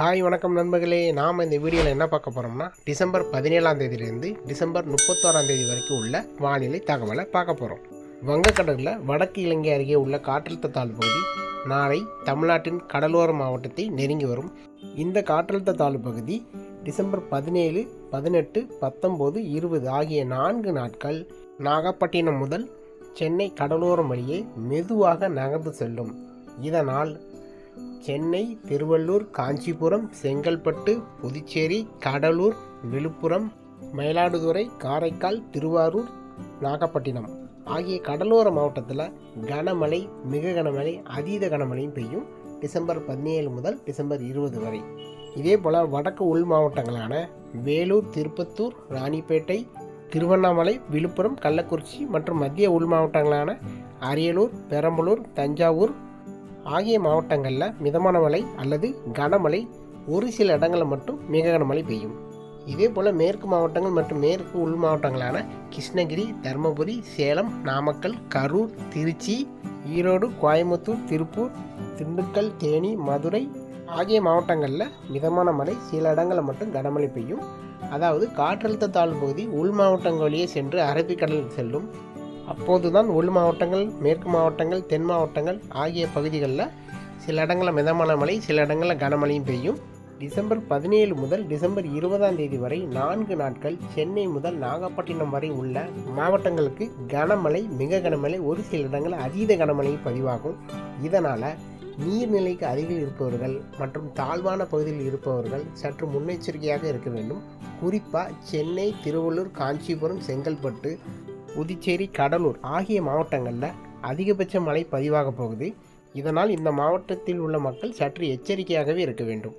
Hi வணக்கம் நண்பர்களே. நாம் இந்த வீடியோவில் என்ன பார்க்க போகிறோம்னா டிசம்பர் பதினேழாம் தேதியிலேருந்து டிசம்பர் முப்பத்தோராம் தேதி வரைக்கும் உள்ள வானிலை தகவலை பார்க்க போகிறோம் வங்கக்கடலில் வடக்கு இலங்கை அருகே உள்ள காற்றழுத்த தாழ்வு பகுதி நாளை தமிழ்நாட்டின் கடலோர மாவட்டத்தை நெருங்கி வரும். இந்த காற்றழுத்த தாழ்வு பகுதி டிசம்பர் பதினேழு பதினெட்டு பத்தொம்போது இருபது ஆகிய நான்கு நாட்கள் நாகப்பட்டினம் முதல் சென்னை கடலோரம் வழியே மெதுவாக நகர்ந்து செல்லும். இதனால் சென்னை திருவள்ளூர் காஞ்சிபுரம் செங்கல்பட்டு புதுச்சேரி கடலூர் விழுப்புரம் மயிலாடுதுறை காரைக்கால் திருவாரூர் நாகப்பட்டினம் ஆகிய கடலோர மாவட்டத்தில் கனமழை மிக கனமழை அதீத கனமழையும் பெய்யும் டிசம்பர் பதினேழு முதல் டிசம்பர் இருபது வரை. இதே போல் வடக்கு உள் மாவட்டங்களான வேலூர் திருப்பத்தூர் ராணிப்பேட்டை திருவண்ணாமலை விழுப்புரம் கள்ளக்குறிச்சி மற்றும் மத்திய உள் மாவட்டங்களான அரியலூர் பெரம்பலூர் தஞ்சாவூர் ஆகிய மாவட்டங்களில் மிதமான மழை அல்லது கனமழை ஒரு சில இடங்களில் மட்டும் மிக கனமழை பெய்யும். இதே போல் மேற்கு மாவட்டங்கள் மற்றும் மேற்கு உள் மாவட்டங்களான கிருஷ்ணகிரி தருமபுரி சேலம் நாமக்கல் கரூர் திருச்சி ஈரோடு கோயம்புத்தூர் திருப்பூர் திண்டுக்கல் தேனி மதுரை ஆகிய மாவட்டங்களில் மிதமான மழை சில இடங்களில் மட்டும் கனமழை பெய்யும். அதாவது காற்றழுத்த தாழ்வு பகுதி உள் மாவட்டங்கள் வழியே சென்று அரபிக்கடலில் செல்லும். அப்போதுதான் உள் மாவட்டங்கள் மேற்கு மாவட்டங்கள் தென் மாவட்டங்கள் ஆகிய பகுதிகளில் சில இடங்களில் மிதமான மழை சில இடங்களில் கனமழையும் பெய்யும். டிசம்பர் பதினேழு முதல் டிசம்பர் இருபதாம் தேதி வரை நான்கு நாட்கள் சென்னை முதல் நாகப்பட்டினம் வரை உள்ள மாவட்டங்களுக்கு கனமழை மிக கனமழை ஒரு சில இடங்களில் அதீத கனமழை பதிவாகும். இதனால் நீர்நிலைக்கு அருகில் இருப்பவர்கள் மற்றும் தாழ்வான பகுதியில் இருப்பவர்கள் சற்று முன்னெச்சரிக்கையாக இருக்க வேண்டும். குறிப்பாக சென்னை திருவள்ளூர் காஞ்சிபுரம் செங்கல்பட்டு புதுச்சேரி கடலூர் ஆகிய மாவட்டங்களில் அதிகபட்ச மழை பதிவாக போகுது. இதனால் இந்த மாவட்டத்தில் உள்ள மக்கள் சற்று எச்சரிக்கையாகவே இருக்க வேண்டும்.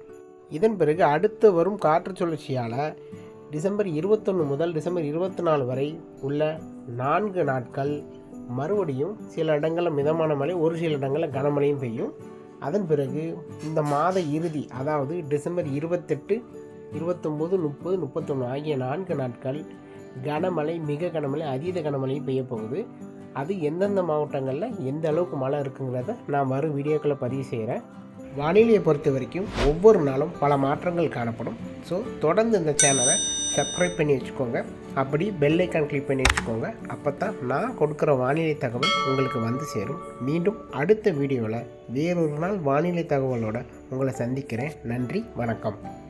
இதன் பிறகு அடுத்து வரும் காற்று சுழற்சியால் டிசம்பர் இருபத்தொன்று முதல் டிசம்பர் இருபத்தி நாலு வரை உள்ள நான்கு நாட்கள் மறுபடியும் சில இடங்களில் மிதமான மழை ஒரு சில இடங்களில் கனமழையும் பெய்யும். அதன் பிறகு இந்த மாத இறுதி அதாவது டிசம்பர் இருபத்தெட்டு இருபத்தொம்போது முப்பது முப்பத்தொன்று ஆகிய நான்கு நாட்கள் கனமழை மிக கனமழை அதீத கனமழையும் பெய்ய போகுது. அது எந்தெந்த மாவட்டங்களில் எந்த அளவுக்கு மழை இருக்குங்கிறத நான் வரும் வீடியோக்களை பதிவு செய்கிறேன் வானிலையை பொறுத்த வரைக்கும் ஒவ்வொரு நாளும் பல மாற்றங்கள் காணப்படும். ஸோ தொடர்ந்து இந்த சேனலை சப்ஸ்கிரைப் பண்ணி வச்சுக்கோங்க. அப்படி பெல் ஐக்கான் கிளிக் பண்ணி வச்சுக்கோங்க. அப்போ தான் நான் கொடுக்குற வானிலை தகவல் உங்களுக்கு வந்து சேரும். மீண்டும் அடுத்த வீடியோவில் வேறொரு நாள் வானிலை தகவலோட உங்களை சந்திக்கிறேன். நன்றி வணக்கம்.